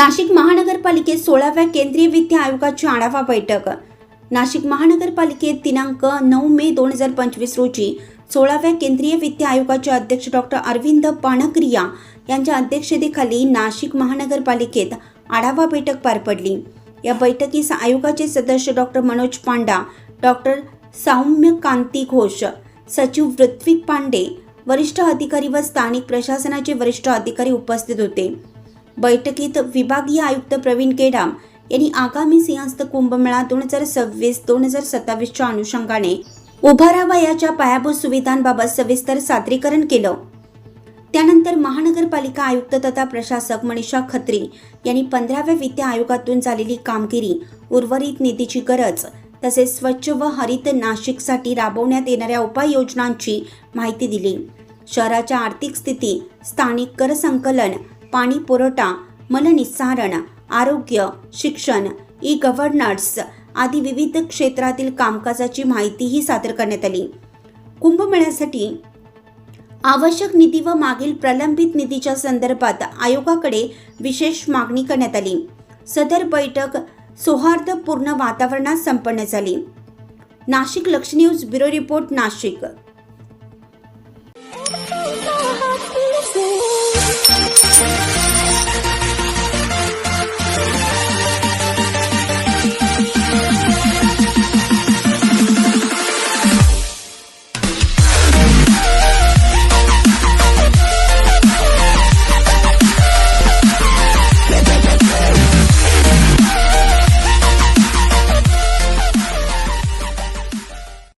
नाशिक महानगरपालिकेत सोळाव्या केंद्रीय वित्त आयोगाची आढावा बैठक. नाशिक महानगरपालिकेत दिनांक नऊ मे दोन हजार पंचवीस रोजी सोळाव्या केंद्रीय वित्त आयोगाचे अध्यक्ष डॉक्टर अरविंद पाणक्रिया यांच्या अध्यक्षतेखाली नाशिक महानगरपालिकेत आढावा बैठक पार पडली. या बैठकीस आयोगाचे सदस्य डॉक्टर मनोज पांडा डॉक्टर सौम्य कांती घोष सचिव ऋत्विक पांडे वरिष्ठ अधिकारी व स्थानिक प्रशासनाचे वरिष्ठ अधिकारी उपस्थित होते. बैठकीत विभागीय आयुक्त प्रवीण केडाम यांनी आगामी सिंहस्थ कुंभमेळा दोन हजार सव्वीस दोन हजार सत्तावीसच्या अनुषंगाने उभारावयाच्या पायाभूत सुविधांबाबत सविस्तर सादरीकरण केलं. त्यानंतर महानगरपालिका आयुक्त तथा प्रशासक मनीषा खत्री यांनी पंधराव्या वित्त आयोगातून झालेली कामगिरी उर्वरित निधीची गरज तसेच स्वच्छ व हरित नाशिकसाठी राबवण्यात येणाऱ्या उपाययोजनांची माहिती दिली. शहराच्या आर्थिक स्थिती स्थानिक कर संकलन पाणी पुरवठा मलनिस्सारण आरोग्य शिक्षण ई गव्हर्नन्स आदी विविध क्षेत्रातील कामकाजाची माहितीही सादर करण्यात आली. कुंभमेळ्यासाठी आवश्यक निधी व मागील प्रलंबित निधीच्या संदर्भात आयोगाकडे विशेष मागणी करण्यात आली. सदर बैठक सौहार्दपूर्ण वातावरणात संपन्न झाली. नाशिक लक्ष न्यूज ब्युरो रिपोर्ट नाशिक.